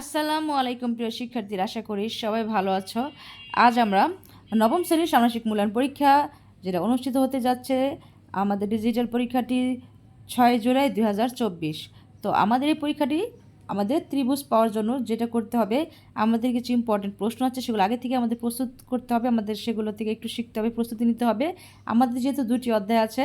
আসসালামু আলাইকুম প্রিয় শিক্ষার্থীরা, আশা করি সবাই ভালো আছো। আজ আমরা নবম শ্রেণির সামাজিক মূল্যায়ন পরীক্ষা যেটা অনুষ্ঠিত হতে যাচ্ছে আমাদের ডিজিটাল পরীক্ষাটি ছয় জুলাই দু হাজার চব্বিশ। তো আমাদের এই পরীক্ষাটি আমাদের ত্রিভুজ পাওয়ার জন্য যেটা করতে হবে আমাদের কিছু ইম্পর্টেন্ট প্রশ্ন আছে সেগুলো আগে থেকে আমাদের প্রস্তুত করতে হবে, আমাদের সেগুলো থেকে একটু শিখতে হবে, প্রস্তুতি নিতে হবে। আমাদের যেহেতু দুটি অধ্যায় আছে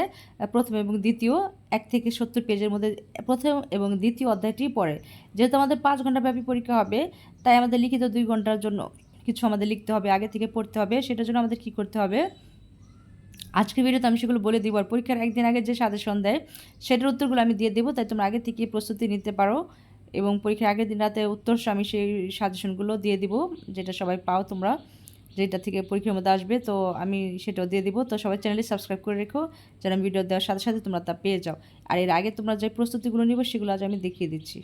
প্রথম এবং দ্বিতীয়, এক থেকে সত্তর পেজের মধ্যে প্রথম এবং দ্বিতীয় অধ্যায়টি পড়ে। যেহেতু আমাদের পাঁচ ঘণ্টা ব্যাপী পরীক্ষা হবে, তাই আমাদের লিখিত দুই ঘণ্টার জন্য কিছু আমাদের লিখতে হবে, আগে থেকে পড়তে হবে, সেটার জন্য আমাদের কী করতে হবে? আজকের ভিডিওতে আমি সেগুলো বলে দিব, আর পরীক্ষার একদিন আগে যে সাজেশন দেয়, সেটার উত্তরগুলো আমি দিয়ে দেবো, তাই তোমরা আগে থেকে প্রস্তুতি নিতে পারো। এবং পরীক্ষার আগের দিন রাতে উত্তর আমি সেই সাজেশনগুলো দিয়ে দিব, যেটা সবাই পাও তোমরা, যেটা থেকে পরীক্ষার মধ্যে আসবে, তো আমি সেটাও দিয়ে দিব। তো সবাই চ্যানেলটি সাবস্ক্রাইব করে রেখো, যেন ভিডিও দেওয়ার সাথে সাথে তোমরা তা পেয়ে যাও। আর এর আগে তোমরা যে প্রস্তুতিগুলো নিবে, সেগুলো আজ আমি দেখিয়ে দিচ্ছি।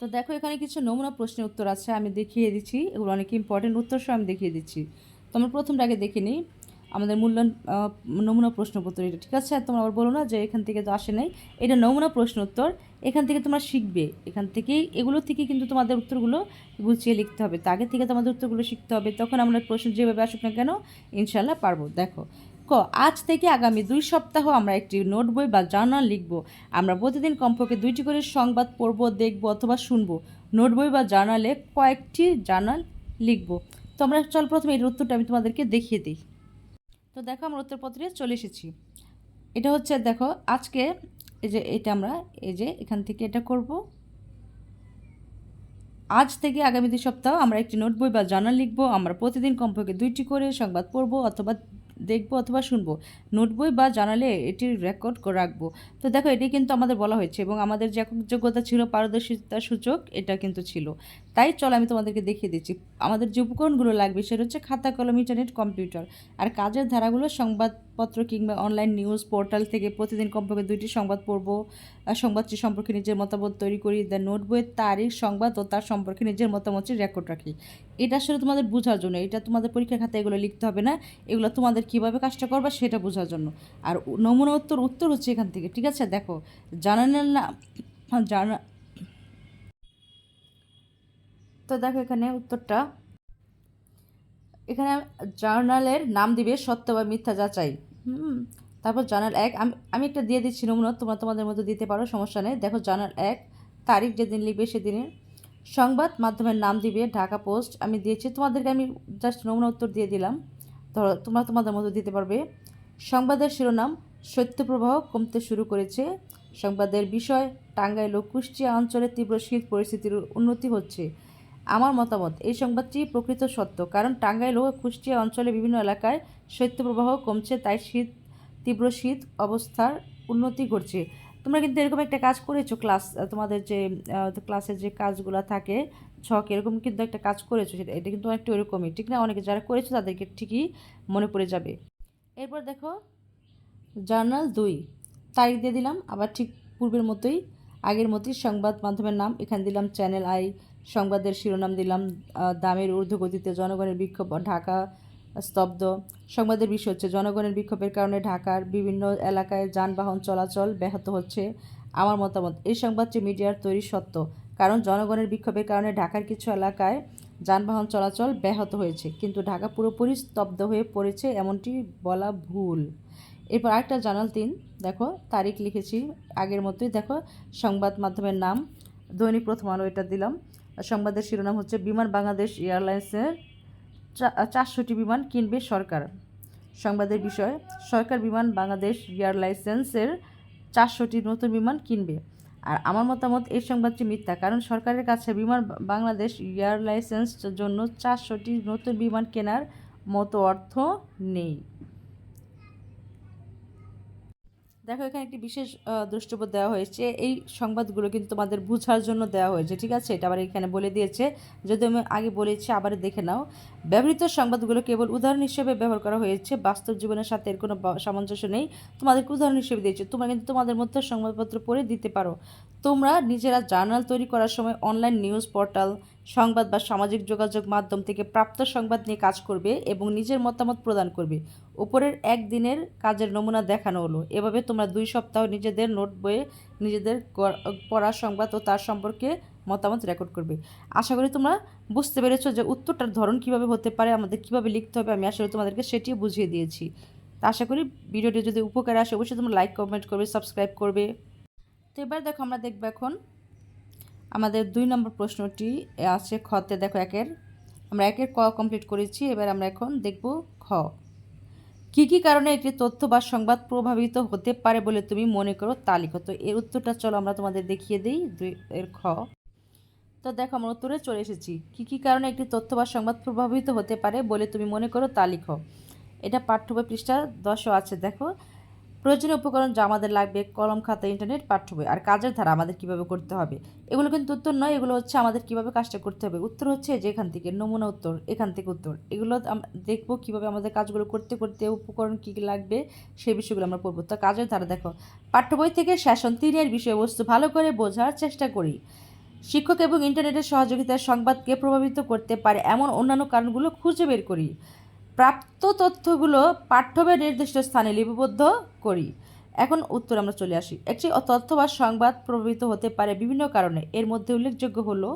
তো দেখো, এখানে কিছু নমুনা প্রশ্নের উত্তর আছে, আমি দেখিয়ে দিচ্ছি। এগুলো অনেক ইম্পর্টেন্ট উত্তর সহ আমি দেখিয়ে দিচ্ছি। তো আমরা প্রথমটা আগে দেখে নিই। আমাদের মূল্যায়ন নমুনা প্রশ্নপত্র এটা, ঠিক আছে? তোমরা আবার বলো না যে এখান থেকে তো আসে নাই। এটা নমুনা প্রশ্ন উত্তর এখান থেকে তোমরা শিখবে। এখান থেকেই, এগুলো থেকে কিন্তু তোমাদের উত্তরগুলো গুছিয়ে লিখতে হবে। তো আগে থেকে তোমাদের উত্তরগুলো শিখতে হবে। তখন আমরা প্রশ্ন যেভাবে আসুক না কেন ইনশাল্লাহ পারব। দেখো, ক, আজ থেকে আগামী দুই সপ্তাহ আমরা একটি নোট বই বা জার্নাল লিখব। আমরা প্রতিদিন কমপক্ষে দুইটি করে সংবাদ পড়ব, দেখব অথবা শুনব। নোট বই বা জার্নালে কয়েকটি জার্নাল লিখব। তো আমরা চল প্রথমে এর উত্তরটা আমি তোমাদেরকে দেখিয়ে দিই। তো দেখো আমরা উত্তরপত্রে চলে এসেছি। এটা হচ্ছে দেখো, আজকে এই যে এটা আমরা, এই যে এখান থেকে এটা করব। আজ থেকে আগামী দুই সপ্তাহ আমরা একটি নোট বই বা জার্নাল লিখব। আমরা প্রতিদিন কমপক্ষে দুইটি করে সংবাদ পড়ব অথবা দেখব অথবা শুনব। নোট বই বা জানালে এটির রেকর্ড করে রাখব। তো দেখো, এটি কিন্তু আমাদের বলা হয়েছে এবং আমাদের যে যোগ্যতা ছিল, পারদর্শিতা সূচক, এটা কিন্তু ছিল। তাই চল আমি তোমাদেরকে দেখিয়ে দিচ্ছি। আমাদের যে উপকরণগুলো লাগবে, সেটা হচ্ছে খাতা, কলম ইন্টারনেট কম্পিউটার আর কাজের ধারাগুলো সংবাদপত্র কিংবা অনলাইন নিউজ পোর্টাল থেকে প্রতিদিন কমপক্ষে দুইটি সংবাদ পড়ব। সংবাদটি সম্পর্কে নিজের মতামত তৈরি করি দ্য নোট বইয়ের তারিখ, সংবাদ ও তার সম্পর্কে নিজের মতামতটি রেকর্ড রাখি। এটা আসলে তোমাদের বোঝার জন্য, এটা তোমাদের পরীক্ষার খাতায় এগুলো লিখতে হবে না। এগুলো তোমাদের কীভাবে কাজটা করবা সেটা বোঝার জন্য। আর নমুনা উত্তর উত্তর হচ্ছে এখান থেকে, ঠিক আছে? দেখো জানানের না জানা তো দেখো এখানে উত্তরটা। এখানে জার্নালের নাম দিবে সত্য বা মিথ্যা যাচাই। হুম, তারপর জার্নাল এক, আমি আমি একটা দিয়ে দিচ্ছি নমুনা, তোমরা তোমাদের মধ্যে দিতে পারো, সমস্যা নেই। দেখো জার্নাল এক, তারিখ যেদিন লিখবে সেদিনে সংবাদ মাধ্যমের নাম দিবে ঢাকা পোস্ট, আমি দিয়েছি। তোমাদেরকে আমি জাস্ট নমুনা উত্তর দিয়ে দিলাম। তোমরা তোমাদের মতো দিতে পারবে। সংবাদের শিরোনাম শৈত্যপ্রবাহ কমতে শুরু করেছে। সংবাদের বিষয়, টাঙ্গাইল ও কুষ্টিয়া অঞ্চলে তীব্র শীত পরিস্থিতির উন্নতি হচ্ছে। আমার মতামত, এই সংবাদটি প্রকৃত সত্য, কারণ টাঙ্গাইল ও কুষ্টিয়া অঞ্চলে বিভিন্ন এলাকায় শৈত্যপ্রবাহ কমছে, তাই শীত, তীব্র শীত অবস্থার উন্নতি ঘটছে। তোমরা কিন্তু এরকম একটা কাজ করেছ ক্লাস তোমাদের যে ক্লাসের যে কাজগুলো থাকে ছক, এরকম কিন্তু একটা কাজ করেছ, সেটা, এটা কিন্তু অনেকটা ওরকমই, ঠিক না? অনেকে যারা করেছ তাদেরকে ঠিকই মনে পড়ে যাবে। এরপর দেখো, জার্নাল দুই, তারিখ দিয়ে দিলাম, আবার ঠিক পূর্বের মতোই, আগের মতোই সংবাদ মাধ্যমের নাম, এখানে দিলাম চ্যানেল আই, সংবাদের শিরোনাম দিলাম দামের ঊর্ধ্বগতিতে জনগণের বিক্ষোভ, ঢাকা স্তব্ধ, সংবাদের বিষয় হচ্ছে জনগণের বিক্ষোভের কারণে ঢাকার বিভিন্ন এলাকায় যানবাহন চলাচল ব্যাহত হচ্ছে, আমার মতামত, এই সংবাদটি মিডিয়ার তৈরি সত্য। কারণ জনগণের বিক্ষোভের কারণে ঢাকার কিছু এলাকায় যানবাহন চলাচল ব্যাহত হয়েছে। কিন্তু ঢাকা পুরোপুরি স্তব্ধ হয়ে পড়েছে এমনটি বলা ভুল। এরপর আরেকটা জানাল তিন। দেখো, তারিখ লিখেছি আগের মতোই। দেখো, সংবাদ মাধ্যমের নাম, দৈনিক প্রথম আলো এটা দিলাম। সংবাদের শিরোনাম হচ্ছে, বিমান বাংলাদেশ এয়ারলাইন্সের চারশোটি বিমান কিনবে সরকার। সংবাদের বিষয়, সরকার বিমান বাংলাদেশ এয়ারলাইন্সের চারশোটি নতুন বিমান কিনবে। আর আমার মতামত এই সংবাদটি মিথ্যা, কারণ সরকারের কাছে বিমান বাংলাদেশ এয়ারলাইন্সের জন্য চারশোটি নতুন বিমান কেনার মতো অর্থ নেই। দেখো, এখানে একটি বিশেষ দ্রষ্টব্য দেওয়া হয়েছে। এই সংবাদগুলো কিন্তু তোমাদের বুঝার জন্য দেওয়া হয়েছে, ঠিক আছে? এটা আবার এখানে বলে দিয়েছে। যদি আমি আগে বলেছি, আবার দেখে নাও। ব্যবহৃত সংবাদগুলো কেবল উদাহরণ হিসেবে ব্যবহার করা হয়েছে। বাস্তব জীবনের সাথে এর কোনো সামঞ্জস্য নেই। তোমাদেরকে উদাহরণ হিসেবে দিয়েছে তোমরা কিন্তু তোমাদের মধ্যে সংবাদপত্র পড়ে দিতে পারো। তোমরা নিজেরা জার্নাল তৈরি করার সময় অনলাইন নিউজ পোর্টাল, সংবাদ বা সামাজিক যোগাযোগ মাধ্যম থেকে প্রাপ্ত সংবাদ নিয়ে কাজ করবে এবং নিজের মতামত প্রদান করবে। উপরের একদিনের কাজের নমুনা দেখানো হলো। এভাবে তোমরা দুই সপ্তাহ নিজেদের নোট বইয়ে নিজেদের পড়া সংবাদ ও তার সম্পর্কে মতামত রেকর্ড করবে। আশা করি তোমরা বুঝতে পেরেছ যে উত্তরটার ধরন কীভাবে হতে পারে, আমাদের কীভাবে লিখতে হবে, আমি আসলে তোমাদেরকে সেটিও বুঝিয়ে দিয়েছি। তা আশা করি ভিডিওটি যদি উপকারে আসে, অবশ্যই তোমরা লাইক কমেন্ট করবে সাবস্ক্রাইব করবে। তো এবার দেখো আমরা দেখব এখন আমাদের দুই নম্বর প্রশ্নটি আছে খতে দেখো একের। আমরা একের ক কমপ্লিট করেছি, এবার আমরা এখন দেখব খ। কী কী কারণে একটি তথ্য বা সংবাদ প্রভাবিত হতে পারে বলে তুমি মনে করো তা লিখো। তো এর উত্তরটা চলো আমরা তোমাদের দেখিয়ে দিই, দুই এর খ। তো দেখো, আমরা উত্তরে চলে এসেছি। কী কী কারণে একটি তথ্য বা সংবাদ প্রভাবিত হতে পারে বলে তুমি মনে করো তা লিখো। এটা পাঠ্য বই পৃষ্ঠা দশও আছে, দেখো। প্রয়োজনীয় উপকরণ যা আমাদের লাগবে, কলম, খাতা, ইন্টারনেট, পাঠ্য বই। আর কাজের ধারা আমাদের কীভাবে করতে হবে? এগুলো কিন্তু উত্তর নয়, এগুলো হচ্ছে আমাদের কীভাবে কাজটা করতে হবে। উত্তর হচ্ছে যে এখান থেকে, নমুনা উত্তর, এখান থেকে উত্তর। এগুলো দেখব কীভাবে আমাদের কাজগুলো করতে করতে উপকরণ কী কী লাগবে, সেই বিষয়গুলো আমরা পড়ব। তো কাজের ধারা দেখো, পাঠ্য বই থেকে শাসন, তিনের বিষয়বস্তু ভালো করে বোঝার চেষ্টা করি। শিক্ষক এবং ইন্টারনেটের সহযোগিতায় সংবাদকে প্রভাবিত করতে পারে এমন অন্যান্য কারণগুলো খুঁজে বের করি। প্রাপ্ত তথ্যগুলো পাঠ্যবে নির্দিষ্ট স্থানে লিপিবদ্ধ করি। এখন উত্তর আমরা চলে আসি। একটি তথ্য বা সংবাদ প্রভাবিত হতে পারে বিভিন্ন কারণে। এর মধ্যে উল্লেখযোগ্য হলো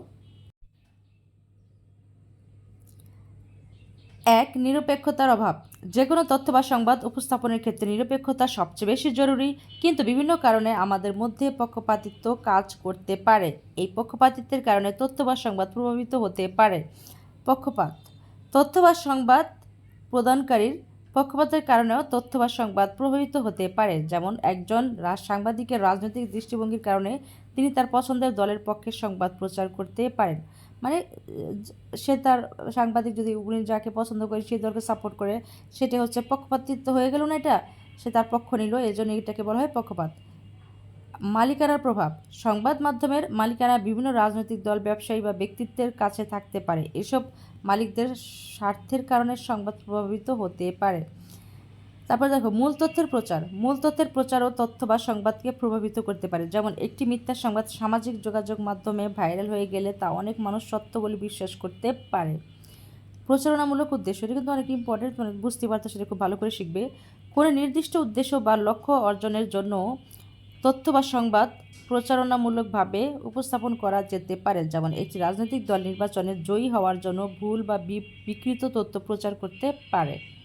এক, নিরপেক্ষতার অভাব। যে কোনো তথ্য বা সংবাদ উপস্থাপনের ক্ষেত্রে নিরপেক্ষতা সবচেয়ে বেশি জরুরি, কিন্তু বিভিন্ন কারণে আমাদের মধ্যে পক্ষপাতিত্ব কাজ করতে পারে। এই পক্ষপাতিত্বের কারণে তথ্য বা সংবাদ প্রভাবিত হতে পারে। পক্ষপাত। তথ্য বা সংবাদ প্রদানকারীর পক্ষপাতের কারণেও তথ্য বা সংবাদ প্রভাবিত হতে পারে। যেমন একজন সাংবাদিকের রাজনৈতিক দৃষ্টিভঙ্গির কারণে তিনি তার পছন্দের দলের পক্ষে সংবাদ প্রচার করতে পারেন। মানে সে তার সাংবাদিক যদি উনি যাকে পছন্দ করে সেই দলকে সাপোর্ট করে সেটা হচ্ছে পক্ষপাতিত্ব হয়ে গেল না এটা? সে তার পক্ষ নিল এই জন্য এটাকে বলা হয় পক্ষপাত। মালিকানার প্রভাব। সংবাদ মাধ্যমের মালিকানা বিভিন্ন রাজনৈতিক দল, ব্যবসায়ী বা ব্যক্তিত্বের কাছে থাকতে পারে। এসব মালিকদের স্বার্থের কারণে সংবাদ প্রভাবিত হতে পারে। তারপর দেখো, মূল তথ্যের প্রচার। মূল তথ্যের প্রচার ও তথ্য বা সংবাদকে প্রভাবিত করতে পারে। যেমন, একটি মিথ্যা সংবাদ সামাজিক যোগাযোগ মাধ্যমে ভাইরাল হয়ে গেলে তা অনেক মানুষ সত্য বলে বিশ্বাস করতে পারে। প্রচারণামূলক উদ্দেশ্য, এটা কিন্তু অনেক ইম্পর্টেন্ট মানে বুঝতে পারতো সেটা খুব ভালো করে শিখবে। কোনো নির্দিষ্ট উদ্দেশ্য বা লক্ষ্য অর্জনের জন্য তথ্য বা সংবাদ প্রচারণামূলকভাবে উপস্থাপন করা যেতে পারে। যেমন, একটি রাজনৈতিক দল নির্বাচনে জয়ী হওয়ার জন্য ভুল বা, বিকৃত তথ্য প্রচার করতে পারে।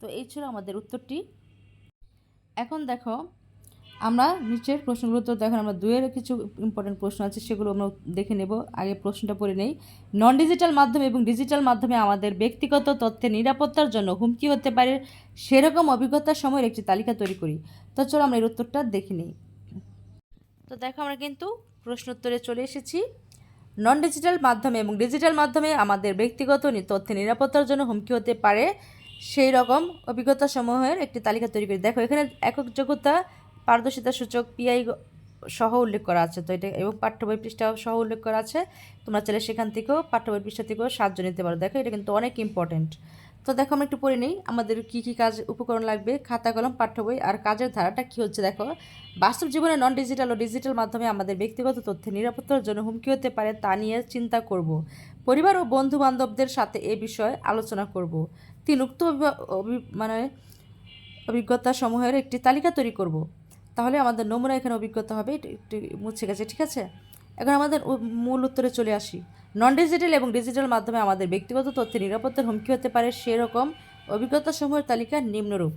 তো এই ছিল আমাদের উত্তরটি। এখন দেখো, আমরা নিচের প্রশ্নগুলো তো দেখো, আমরা দুয়ের কিছু ইম্পর্টেন্ট প্রশ্ন আছে, সেগুলো আমরা দেখে নেব। আগে প্রশ্নটা পড়ে নেই। নন ডিজিটাল মাধ্যম এবং ডিজিটাল মাধ্যমে আমাদের ব্যক্তিগত তথ্যের নিরাপত্তার জন্য হুমকি হতে পারে, সেরকম অভিজ্ঞতার সময়ের একটি তালিকা তৈরি করি। তো চলো আমরা এর উত্তরটা দেখে নিই। তো দেখো, আমরা কিন্তু প্রশ্ন উত্তরে চলে এসেছি। নন ডিজিটাল মাধ্যমে এবং ডিজিটাল মাধ্যমে আমাদের ব্যক্তিগত তথ্যের নিরাপত্তার জন্য হুমকি হতে পারে সেই রকম অভিজ্ঞতা সমূহের একটি তালিকা তৈরি করি। দেখো, এখানে একক যোগ্যতা, পারদর্শিতা সূচক পিআই সহ উল্লেখ করা আছে। তো এটা এবং পাঠ্য বই পৃষ্ঠা সহ উল্লেখ করা আছে। তোমরা চাইলে সেখান থেকেও, পাঠ্য বই পৃষ্ঠা থেকেও সাহায্য নিতে পারো। দেখো, এটা কিন্তু অনেক ইম্পর্টেন্ট তো দেখো আমরা একটু পড়ে নিই। আমাদের কী কী কাজ, উপকরণ লাগবে, খাতা, কলম, পাঠ্য বই, আর কাজের ধারাটা কী হচ্ছে দেখো? বাস্তব জীবনে নন ডিজিটাল ও ডিজিটাল মাধ্যমে আমাদের ব্যক্তিগত তথ্যের নিরাপত্তার জন্য হুমকি হতে পারে তা নিয়ে চিন্তা করব। পরিবার ও বন্ধু বান্ধবদের সাথে এ বিষয়ে আলোচনা করব। তিন, উক্ত মানে অভিজ্ঞতা সমূহের একটি তালিকা তৈরি করব। তাহলে আমাদের নমুনা এখানে অভিজ্ঞতা হবে একটু মুছে গেছে, ঠিক আছে? এখন আমাদের মূল উত্তরে চলে আসি। নন ডিজিটাল এবং ডিজিটাল মাধ্যমে আমাদের ব্যক্তিগত তথ্যের নিরাপত্তার হুমকি হতে পারে সেরকম অভিজ্ঞতা সমূহের তালিকা নিম্নরূপ।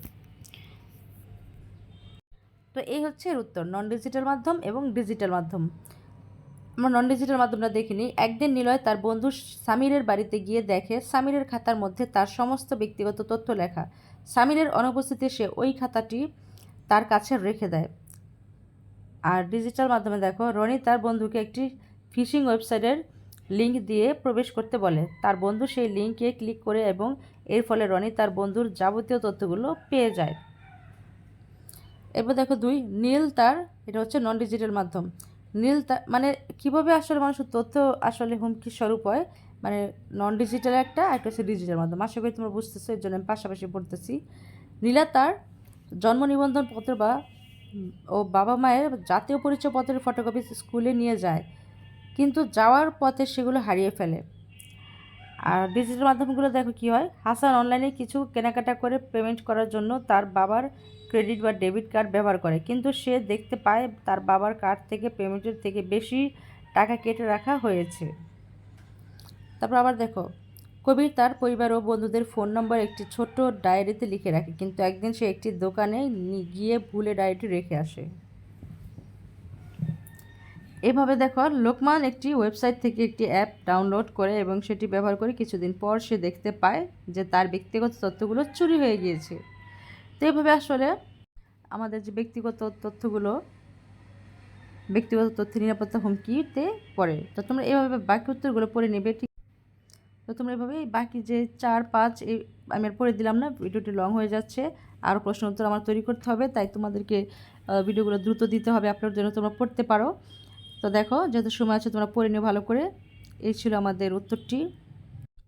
তো এই হচ্ছে এর উত্তর নন ডিজিটাল মাধ্যম এবং ডিজিটাল মাধ্যম। আমরা নন ডিজিটাল মাধ্যমটা দেখিনি। একদিন নিলয় তার বন্ধু সামিরের বাড়িতে গিয়ে দেখে সামিরের খাতার মধ্যে তার সমস্ত ব্যক্তিগত তথ্য লেখা। সামিরের অনুপস্থিতিতে সে ওই খাতাটি তার কাছে রেখে দেয়। আর ডিজিটাল মাধ্যমে দেখো, রনি তার বন্ধুকে একটি ফিশিং ওয়েবসাইটের লিঙ্ক দিয়ে প্রবেশ করতে বলে। তার বন্ধু সেই লিঙ্কে ক্লিক করে এবং এর ফলে রনি তার বন্ধুর যাবতীয় তথ্যগুলো পেয়ে যায়। এরপর দেখো দুই, নীল তার, এটা হচ্ছে নন ডিজিটাল মাধ্যম। নীল তার মানে কীভাবে আসলে মানুষের তথ্য আসলে হুমকি স্বরূপ হয়? মানে নন ডিজিটাল একটা একটা হচ্ছে ডিজিটাল মাধ্যম। আশা করি তোমরা বুঝতেছো, এর জন্য আমি পাশাপাশি পড়তেছি। নীলা তার জন্ম নিবন্ধন পত্র বা ও বাবা মায়ের জাতীয় পরিচয় পত্রের ফটোকপি স্কুলে নিয়ে যায়, কিন্তু যাওয়ার পথে সেগুলো হারিয়ে ফেলে। আর ডিজিটাল মাধ্যমগুলো দেখো কী হয়, হাসান অনলাইনে কিছু কেনাকাটা করে পেমেন্ট করার জন্য তার বাবার ক্রেডিট বা ডেবিট কার্ড ব্যবহার করে, কিন্তু সে দেখতে পায় তার বাবার কার্ড থেকে পেমেন্টের থেকে বেশি টাকা কেটে রাখা হয়েছে। তারপর আবার দেখো কবির তার পরিবার ও বন্ধুদের ফোন নম্বর একটি ছোট্ট ডায়েরিতে লিখে রাখে, কিন্তু একদিন সে একটি দোকানে গিয়ে ভুলে ডায়েরিটি রেখে আসে। এভাবে দেখো, লোকমান একটি ওয়েবসাইট থেকে একটি অ্যাপ ডাউনলোড করে এবং সেটি ব্যবহার করে কিছুদিন পর সে দেখতে পায় যে তার ব্যক্তিগত তথ্যগুলো চুরি হয়ে গিয়েছে। তো এভাবে আসলে আমাদের যে ব্যক্তিগত তথ্যগুলো, ব্যক্তিগত তথ্য নিরাপত্তা হুমকিতে পড়ে। তো তোমরা এভাবে বাকি উত্তরগুলো পড়ে নেবে তো তোমরা এভাবে বাকি যে চার, পাঁচ, এই আমি আর পড়ে দিলাম না, ভিডিওটি লং হয়ে যাচ্ছে। আরও প্রশ্ন উত্তর আমার তৈরি করতে হবে, তাই তোমাদেরকে ভিডিওগুলো দ্রুত দিতে হবে আপলোড যেন তোমরা পড়তে পারো। তো দেখো যেহেতু সময় আছে তোমরা পড়ে নিও ভালো করে। এই ছিল আমাদের উত্তরটি।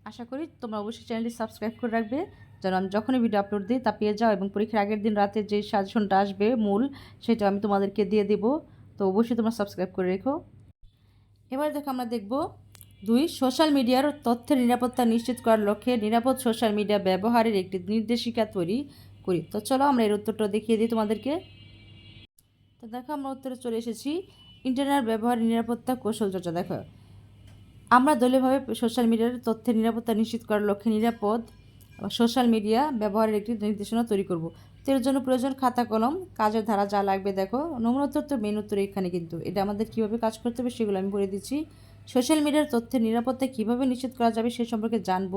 আশা করি তোমরা অবশ্যই চ্যানেলটি সাবস্ক্রাইব করে রাখবে, যেন আমি যখনই ভিডিও আপলোড দিই তা পেয়ে যাও, এবং পরীক্ষার আগের দিন রাতে যে সাজেশনটা আসবে, মূল, সেটা আমি তোমাদেরকে দিয়ে দেবো। তো অবশ্যই তোমরা সাবস্ক্রাইব করে রেখো। এবার দেখো আমরা দেখব দুই, সোশ্যাল মিডিয়ার তথ্যের নিরাপত্তা নিশ্চিত করার লক্ষ্যে নিরাপদ সোশ্যাল মিডিয়া ব্যবহারের একটি নির্দেশিকা তৈরি করি। তো চলো আমরা এর উত্তরটা দেখিয়ে দিই তোমাদেরকে। তো দেখো আমরা উত্তরে চলে এসেছি, ইন্টারনেট ব্যবহারের নিরাপত্তা কৌশল চর্চা। দেখো, আমরা দলীয়ভাবে সোশ্যাল মিডিয়ার তথ্যের নিরাপত্তা নিশ্চিত করার লক্ষ্যে নিরাপদ সোশ্যাল মিডিয়া ব্যবহারের একটি নির্দেশনা তৈরি করব। তো এর জন্য প্রয়োজন খাতা, কলম, কাজের ধারা যা লাগবে। দেখো, নমুনা তো মেন উত্তর এখানে কিন্তু। এটা আমাদের কীভাবে কাজ করতে হবে সেগুলো আমি বলে দিচ্ছি। সোশ্যাল মিডিয়ার তথ্যের নিরাপত্তা কীভাবে নিশ্চিত করা যাবে সে সম্পর্কে জানব।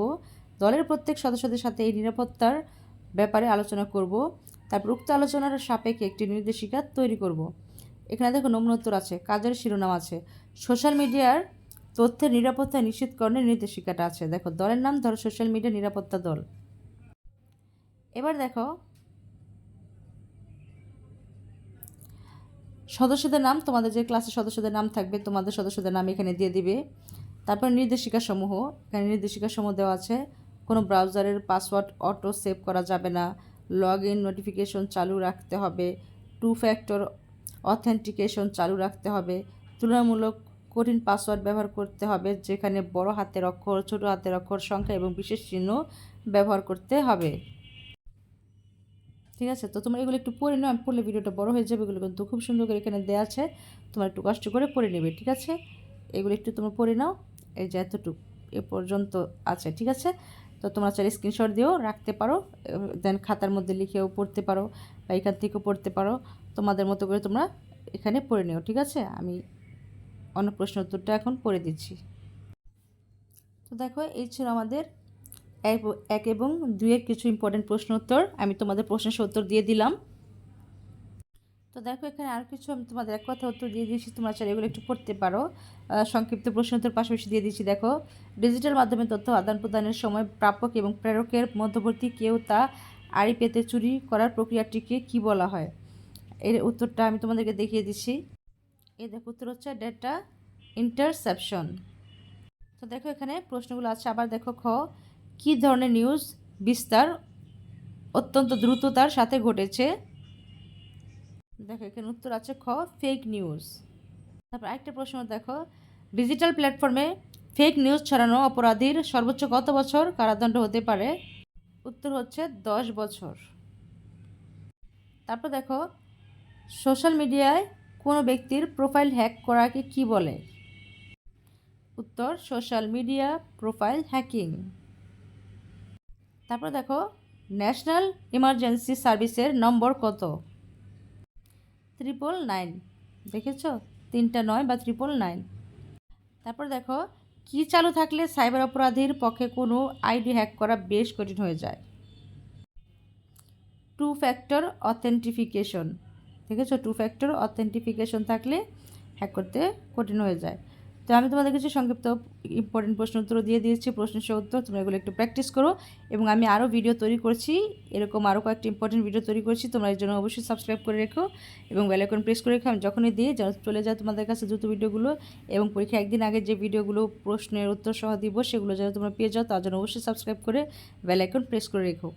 দলের প্রত্যেক সদস্যদের সাথে এই নিরাপত্তার ব্যাপারে আলোচনা করব। তারপর উক্ত আলোচনার সাপেক্ষে একটি নির্দেশিকা তৈরি করব। এখানে দেখো নমুনা উত্তর আছে, কাজের শিরোনাম আছে। সোশ্যাল মিডিয়ার তথ্যের নিরাপত্তা নিশ্চিতকরণের নির্দেশিকাটা আছে। দেখো, দলের নাম ধরো সোশ্যাল মিডিয়া নিরাপত্তা দল। এবার দেখো সদস্যদের নাম, তোমাদের যে ক্লাসের সদস্যদের নাম থাকবে, তোমাদের সদস্যদের নাম এখানে দিয়ে দিবে। তারপর নির্দেশিকা সমূহ এখানে নির্দেশিকা সমূহ দেওয়া আছে। কোনো ব্রাউজারের পাসওয়ার্ড অটো সেভ করা যাবে না। লগ ইন নোটিফিকেশন চালু রাখতে হবে। টু ফ্যাক্টর অথেন্টিকেশন চালু রাখতে হবে। তুলনামূলক কঠিন পাসওয়ার্ড ব্যবহার করতে হবে, যেখানে বড় হাতের অক্ষর, ছোট হাতের অক্ষর, সংখ্যা এবং বিশেষ চিহ্ন ব্যবহার করতে হবে। ঠিক আছে? তো তোমরা এগুলো একটু পড়ে নাও, আমি পড়লে ভিডিওটা বড় হয়ে যাবে, এগুলো কিন্তু খুব সুন্দর করে এখানে দেওয়া আছে। তোমরা একটু কষ্ট করে পড়ে নেবে, ঠিক আছে? এগুলো একটু তোমরা পড়ে নাও, এই যে এতটুকু, এ পর্যন্ত আছে, ঠিক আছে? তো তোমরা চাইলে স্ক্রিনশট দিয়েও রাখতে পারো দেন খাতার মধ্যে লিখেও পড়তে পারো বা এখান থেকেও পড়তে পারো। তোমাদের মতো করে তোমরা এখানে পড়ে নিও, ঠিক আছে? আমি অন্য প্রশ্ন উত্তরটা এখন পড়ে দিচ্ছি। তো দেখো, এই ছিল আমাদের এক এবং দুইয়ের কিছু ইম্পর্টেন্ট প্রশ্ন উত্তর আমি তোমাদের প্রশ্নের উত্তর দিয়ে দিলাম। তো দেখো, এখানে আর কিছু আমি তোমাদের এক কথা উত্তর দিয়ে দিয়েছি, তোমরা চাইলে এগুলো একটু পড়তে পারো। সংক্ষিপ্ত প্রশ্ন উত্তর পাশাপাশি দিয়ে দিচ্ছি, দেখো ডিজিটাল মাধ্যমে তথ্য আদান প্রদানের সময় প্রাপক এবং প্রেরকের মধ্যবর্তী কেউ তা আড়ি পেতে চুরি করার প্রক্রিয়াটিকে কি বলা হয়? এর উত্তরটা আমি তোমাদেরকে দেখিয়ে দিচ্ছি। এই দেখো, উত্তর হচ্ছে ডেটা ইন্টারসেপশন তো দেখো, এখানে প্রশ্নগুলো আছে, আবার দেখো খ কী ধরনের নিউজ বিস্তার অত্যন্ত দ্রুততার সাথে ঘটেছে? দেখো, এখানে উত্তর আছে খ ফেক নিউজ তারপর একটা প্রশ্ন, দেখো ডিজিটাল প্ল্যাটফর্মে ফেক নিউজ ছড়ানো অপরাধীর সর্বোচ্চ কত বছর কারাদণ্ড হতে পারে? উত্তর হচ্ছে দশ বছর। তারপর দেখো সোশ্যাল মিডিয়ায় কোনো ব্যক্তির প্রোফাইল হ্যাক করাকে কি বলে? উত্তর সোশ্যাল মিডিয়া প্রোফাইল হ্যাকিং তারপর দেখো ন্যাশনাল ইমার্জেন্সি সার্ভিসের নম্বর কত? ত্রিপল নাইন দেখেছ? তিনটা নয় বা ত্রিপল নাইন তারপর দেখো, কি চালু থাকলে সাইবার অপরাধীর পক্ষে কোনো আইডি হ্যাক করা বেশ কঠিন হয়ে যায়? টু ফ্যাক্টর অথেন্টিফিকেশন দেখেছ? টু ফ্যাক্টর অথেন্টিফিকেশন থাকলে হ্যাক করতে কঠিন হয়ে যায়। তো আমি তোমাদের কাছে সংক্ষিপ্ত ইম্পর্টেন্ট প্রশ্ন উত্তর দিয়ে দিয়েছি, প্রশ্নের উত্তর তোমরা এগুলো একটু প্র্যাকটিস করো এবং আমি আরও ভিডিও তৈরি করছি, এরকম আরও কয়েকটি ইম্পর্টেন্ট ভিডিও তৈরি করছি, তোমরা এর জন্য অবশ্যই সাবস্ক্রাইব করে রেখো এবং বেলাইকন প্রেস করে রেখো। আমি যখনই দিই যেন চলে যায় তোমাদের কাছে দ্রুত ভিডিওগুলো এবং পরীক্ষা একদিন আগে যে ভিডিওগুলো প্রশ্নের উত্তর সহ দিব, সেগুলো যেন তোমরা পেয়ে যাও, তার জন্য অবশ্যই সাবস্ক্রাইব করে বেলাইকন প্রেস করে রেখো।